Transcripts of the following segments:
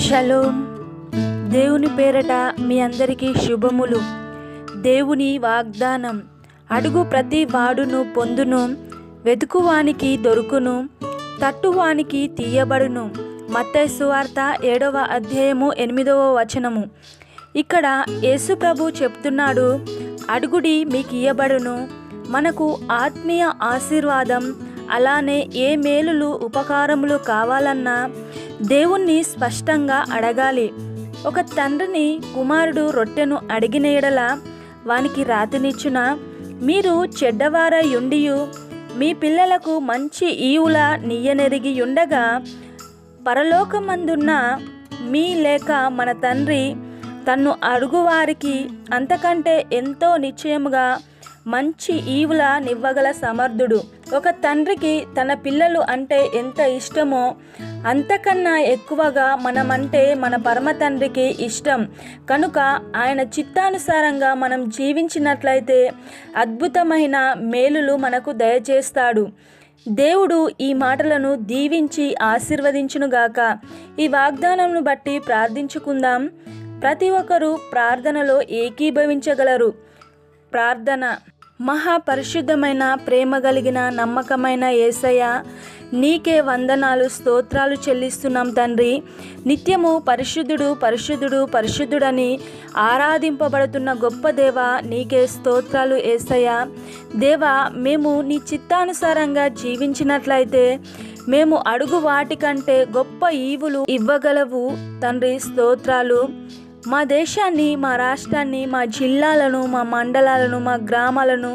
Shalom దేవుని పేరట మీ అందరికీ శుభములు. దేవుని వాగ్దానం. అడుగు ప్రతి వాడును పొందును వెతుకువానికి దొరుకును తట్టువానికి తీయబడును. మత్తయి సువార్త ఏడవ అధ్యాయము ఎనిమిదవ వచనము. ఇక్కడ యేసుప్రభు చెప్తున్నాడు అడుగుడి మీకు ఇయ్యబడును మనకు ఆత్మీయ ఆశీర్వాదం అలానే ఏ మేలులు ఉపకారములు కావాలన్నా దేవుణ్ణి స్పష్టంగా అడగాలి. ఒక తండ్రిని కుమారుడు రొట్టెను అడిగిన ఎడల వానికి రాతినిచ్చున? మీరు చెడ్డవారయుండియు మీ పిల్లలకు మంచి ఈవుల నీయనెరిగి ఉండగా పరలోకమందున్న మీ లేక మన తండ్రి తన్ను అడుగువారికి అంతకంటే ఎంతో నిశ్చయముగా మంచి ఈవుల నివ్వగల సమర్థుడు. ఒక తండ్రికి తన పిల్లలు అంటే ఎంత ఇష్టమో అంతకన్నా ఎక్కువగా మనమంటే మన పరమ తండ్రికి ఇష్టం. కనుక ఆయన చిత్తానుసారంగా మనం జీవించినట్లయితే అద్భుతమైన మేలులు మనకు దయచేస్తాడు. దేవుడు ఈ మాటలను దీవించి ఆశీర్వదించునుగాక ఈ వాగ్దానంను బట్టి ప్రార్థించుకుందాం. ప్రతి ఒక్కరూ ప్రార్థనలో ఏకీభవించగలరు. ప్రార్థన. మహాపరిశుద్ధమైన ప్రేమ కలిగిన నమ్మకమైన ఏసయ్య నీకే వందనాలు స్తోత్రాలు చెల్లిస్తున్నాం తండ్రి. నిత్యము పరిశుద్ధుడు పరిశుద్ధుడు పరిశుద్ధుడని ఆరాధింపబడుతున్న గొప్ప దేవ నీకే స్తోత్రాలు ఏసయ్య. దేవ మేము నీ చిత్తానుసారంగా జీవించినట్లయితే మేము అడుగు వాటికంటే గొప్ప ఈవులు ఇవ్వగలవు తండ్రి స్తోత్రాలు. మా దేశాన్ని మా రాష్ట్రాన్ని మా జిల్లాలను మా మండలాలను మా గ్రామాలను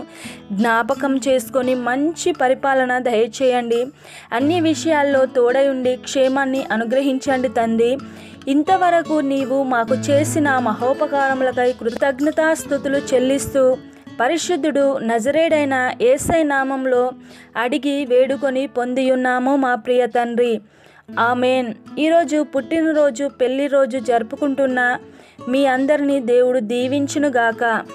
జ్ఞాపకం చేసుకొని మంచి పరిపాలన దయచేయండి. అన్ని విషయాల్లో తోడై ఉండి క్షేమాన్ని అనుగ్రహించండి తండ్రి. ఇంతవరకు నీవు మాకు చేసిన మహోపకారములకై కృతజ్ఞతాస్థుతులు చెల్లిస్తూ పరిశుద్ధుడు నజరేడైన ఏసై నామంలో అడిగి వేడుకొని పొందియున్నాము మా ప్రియ తండ్రి. ఆమెన్. ఈరోజు పుట్టినరోజు పెళ్ళి రోజు జరుపుకుంటున్న మీ అందరినీ దేవుడు దీవించునుగాక.